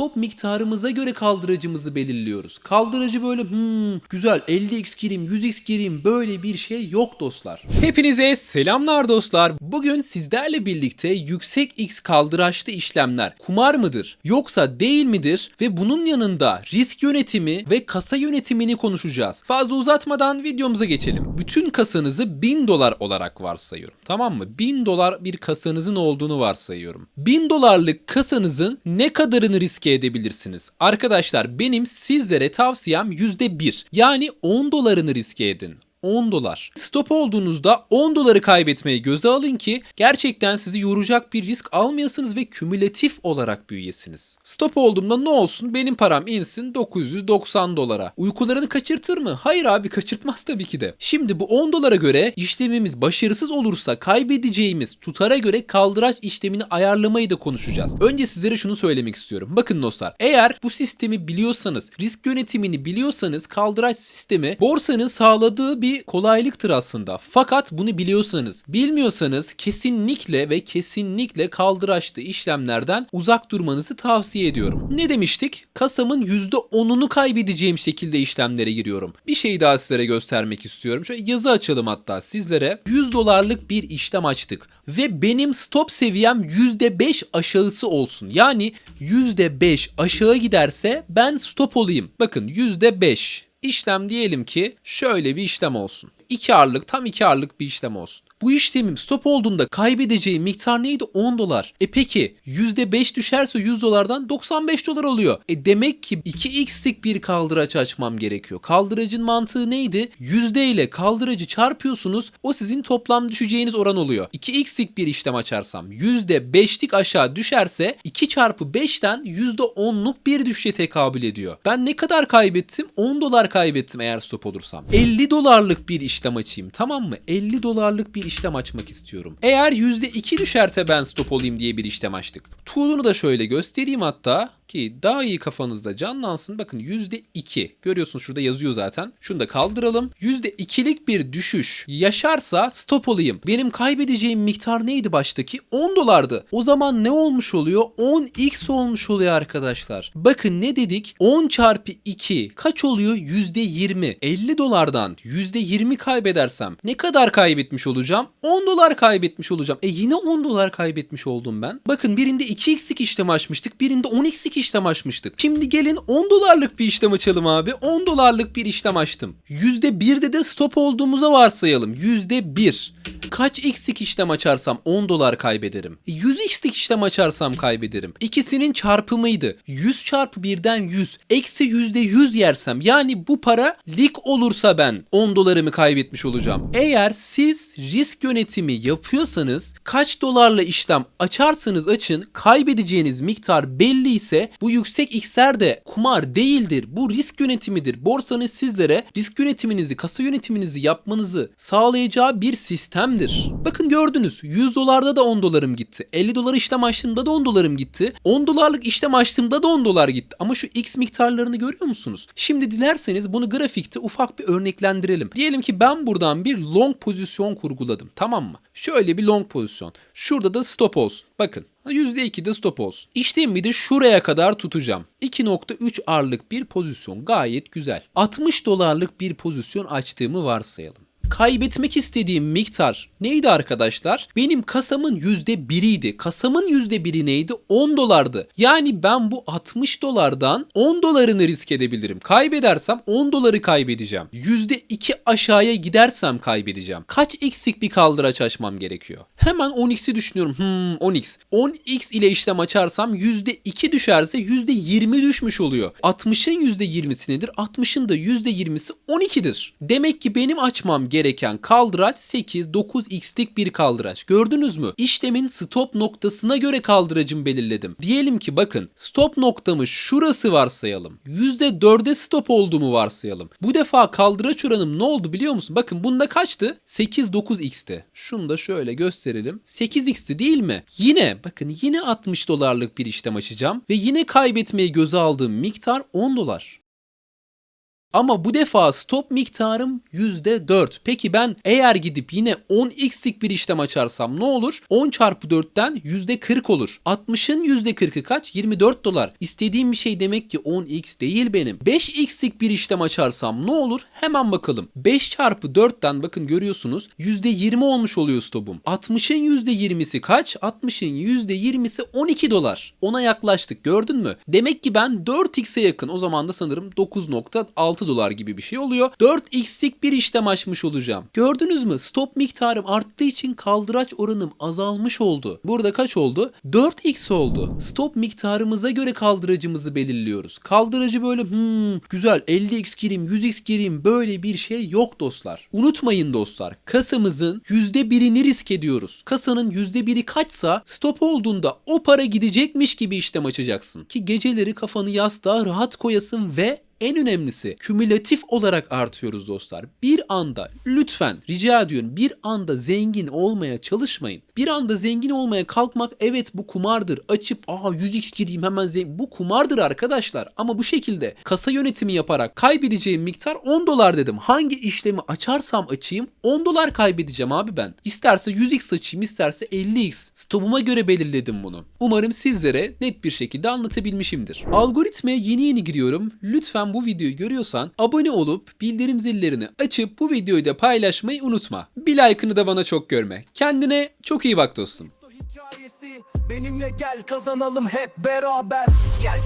stop miktarımıza göre kaldıracımızı belirliyoruz. Kaldıracı böyle hmm, güzel 50x gireyim 100x gireyim böyle bir şey yok dostlar. Hepinize selamlar dostlar. Bugün sizlerle birlikte yüksek x kaldıraçlı işlemler kumar mıdır yoksa değil midir ve bunun yanında risk yönetimi ve kasa yönetimini konuşacağız. Fazla uzatmadan videomuza geçelim. Bütün kasanızı 1000 dolar olarak varsayıyorum. Tamam mı? 1000 dolar bir kasanızın olduğunu varsayıyorum. 1000 dolarlık kasanızın ne kadarını riske edebilirsiniz? Arkadaşlar benim sizlere tavsiyem %1. Yani 10 dolarını riske edin. 10 dolar. Stop olduğunuzda 10 doları kaybetmeyi göze alın ki gerçekten sizi yoracak bir risk almayasınız ve kümülatif olarak büyüyesiniz. Stop olduğumda ne olsun benim param insin 990 dolara. Uykularını kaçırtır mı? Hayır abi kaçırtmaz tabii ki de. Şimdi bu 10 dolara göre işlemimiz başarısız olursa kaybedeceğimiz tutara göre kaldıraç işlemini ayarlamayı da konuşacağız. Önce sizlere şunu söylemek istiyorum. Bakın dostlar eğer bu sistemi biliyorsanız, risk yönetimini biliyorsanız kaldıraç sistemi borsanın sağladığı bir kolaylıktır aslında. Fakat bunu biliyorsanız, bilmiyorsanız kesinlikle ve kesinlikle kaldıraçlı işlemlerden uzak durmanızı tavsiye ediyorum. Ne demiştik? Kasamın %10'unu kaybedeceğim şekilde işlemlere giriyorum. Bir şey daha sizlere göstermek istiyorum. Şöyle yazı açalım hatta sizlere. 100 dolarlık bir işlem açtık ve benim stop seviyem %5 aşağısı olsun. Yani %5 aşağı giderse ben stop olayım. Bakın %5 İşlem diyelim ki şöyle bir işlem olsun. 2 arlık tam 2 arlık bir işlem olsun. Bu işlemim stop olduğunda kaybedeceğim miktar neydi? 10 dolar. E peki %5 düşerse 100 dolardan 95 dolar oluyor. E demek ki 2x'lik bir kaldıraç açmam gerekiyor. Kaldıracın mantığı neydi? Yüzde ile kaldıracı çarpıyorsunuz. O sizin toplam düşeceğiniz oran oluyor. 2x'lik bir işlem açarsam %5'lik aşağı düşerse 2 çarpı 5'ten %10'luk bir düşüşe tekabül ediyor. Ben ne kadar kaybettim? 10 dolar kaybettim eğer stop olursam. 50 dolarlık bir işlem açayım tamam mı? 50 dolarlık bir işlem açmak istiyorum. Eğer %2 düşerse ben stop olayım diye bir işlem açtık. Tool'unu da şöyle göstereyim hatta ki daha iyi kafanızda canlansın. Bakın %2 görüyorsunuz şurada yazıyor zaten. Şunu da kaldıralım. %2'lik bir düşüş yaşarsa stop olayım. Benim kaybedeceğim miktar neydi baştaki? 10 dolardı. O zaman ne olmuş oluyor? 10x olmuş oluyor arkadaşlar. Bakın ne dedik? 10 çarpı 2 kaç oluyor? %20. 50 dolardan %20 kaybedersem ne kadar kaybetmiş olacağım? 10 dolar kaybetmiş olacağım. E yine 10 dolar kaybetmiş oldum ben. Bakın birinde 2x'lik işlem açmıştık. Birinde 10x'lik işlem açmıştık. Şimdi gelin 10 dolarlık bir işlem açalım abi. 10 dolarlık bir işlem açtım. %1'de de stop olduğumuza varsayalım. %1. Kaç x'lik işlem açarsam 10 dolar kaybederim. 100 x'lik işlem açarsam kaybederim. İkisinin çarpımıydı. 100 çarpı 1'den 100. Eksi %100 yersem yani bu para lik olursa ben 10 dolarımı kaybetmiş olacağım. Eğer siz risk yönetimi yapıyorsanız kaç dolarla işlem açarsanız açın kaybedeceğiniz miktar belli ise bu yüksek x'ler de kumar değildir. Bu risk yönetimidir. Borsanın sizlere risk yönetiminizi, kasa yönetiminizi yapmanızı sağlayacağı bir sistemdir. Bakın gördünüz 100 dolarda da 10 dolarım gitti. 50 dolar işlem açtığımda da 10 dolarım gitti. 10 dolarlık işlem açtığımda da 10 dolar gitti. Ama şu x miktarlarını görüyor musunuz? Şimdi dilerseniz bunu grafikte ufak bir örneklendirelim. Diyelim ki ben buradan bir long pozisyon kurguladım. Tamam mı? Şöyle bir long pozisyon. Şurada da stop olsun. Bakın %2 de stop olsun. İşlemi de şuraya kadar tutacağım. 2.3 arlık bir pozisyon gayet güzel. 60 dolarlık bir pozisyon açtığımı varsayalım kaybetmek istediğim miktar neydi arkadaşlar? Benim kasamın %1'iydi. Kasamın %1'i neydi? 10 dolardı. Yani ben bu 60 dolardan 10 dolarını risk edebilirim. Kaybedersem 10 doları kaybedeceğim. %2 aşağıya gidersem kaybedeceğim. Kaç x'lik bir kaldıraç açmam gerekiyor? Hemen 10x'i düşünüyorum. Hmm 10x. 10x ile işlem açarsam %2 düşerse %20 düşmüş oluyor. 60'ın %20'si nedir? 60'ın da %20'si 12'dir. Demek ki benim açmam gereken kaldıraç 8-9x'lik bir kaldıraç. Gördünüz mü? İşlemin stop noktasına göre kaldıracımı belirledim. Diyelim ki bakın stop noktamı şurası varsayalım. %4'e stop olduğumu varsayalım. Bu defa kaldıraç oranım ne oldu biliyor musun? Bakın bunda kaçtı? 8-9x'ti. Şunu da şöyle gösterelim. 8x'ti değil mi? Yine bakın yine 60 dolarlık bir işlem açacağım ve yine kaybetmeyi göze aldığım miktar 10 dolar. Ama bu defa stop miktarım %4. Peki ben eğer gidip yine 10x'lik bir işlem açarsam ne olur? 10 çarpı 4'ten %40 olur. 60'ın %40'ı kaç? 24 dolar. İstediğim bir şey demek ki 10x değil benim. 5x'lik bir işlem açarsam ne olur? Hemen bakalım. 5 çarpı 4'ten bakın görüyorsunuz %20 olmuş oluyor stopum. 60'ın %20'si kaç? 60'ın %20'si 12 dolar. Ona yaklaştık gördün mü? Demek ki ben 4x'e yakın o zaman da sanırım 9.6 dolar gibi bir şey oluyor. 4x'lik bir işlem açmış olacağım. Gördünüz mü? Stop miktarım arttığı için kaldıraç oranım azalmış oldu. Burada kaç oldu? 4x oldu. Stop miktarımıza göre kaldıracımızı belirliyoruz. Kaldıracı böyle hmm, güzel 50x gireyim 100x gireyim böyle bir şey yok dostlar. Unutmayın dostlar kasamızın %1'ini risk ediyoruz. Kasanın %1'i kaçsa stop olduğunda o para gidecekmiş gibi işlem açacaksın. Ki geceleri kafanı yastığa rahat koyasın ve en önemlisi kümülatif olarak artıyoruz dostlar. Bir anda lütfen rica ediyorum bir anda zengin olmaya çalışmayın. Bir anda zengin olmaya kalkmak evet bu kumardır. Açıp aha 100x gireyim hemen zengin. Bu kumardır arkadaşlar. Ama bu şekilde kasa yönetimi yaparak kaybedeceğim miktar 10 dolar dedim. Hangi işlemi açarsam açayım 10 dolar kaybedeceğim abi ben. İsterse 100x açayım isterse 50x. Stopuma göre belirledim bunu. Umarım sizlere net bir şekilde anlatabilmişimdir. Algoritmaya yeni yeni giriyorum. Lütfen bu videoyu görüyorsan abone olup bildirim zillerini açıp bu videoyu da paylaşmayı unutma. Bir like'ını da bana çok görme. Kendine çok iyi bak dostum. Benimle gel kazanalım hep beraber Gel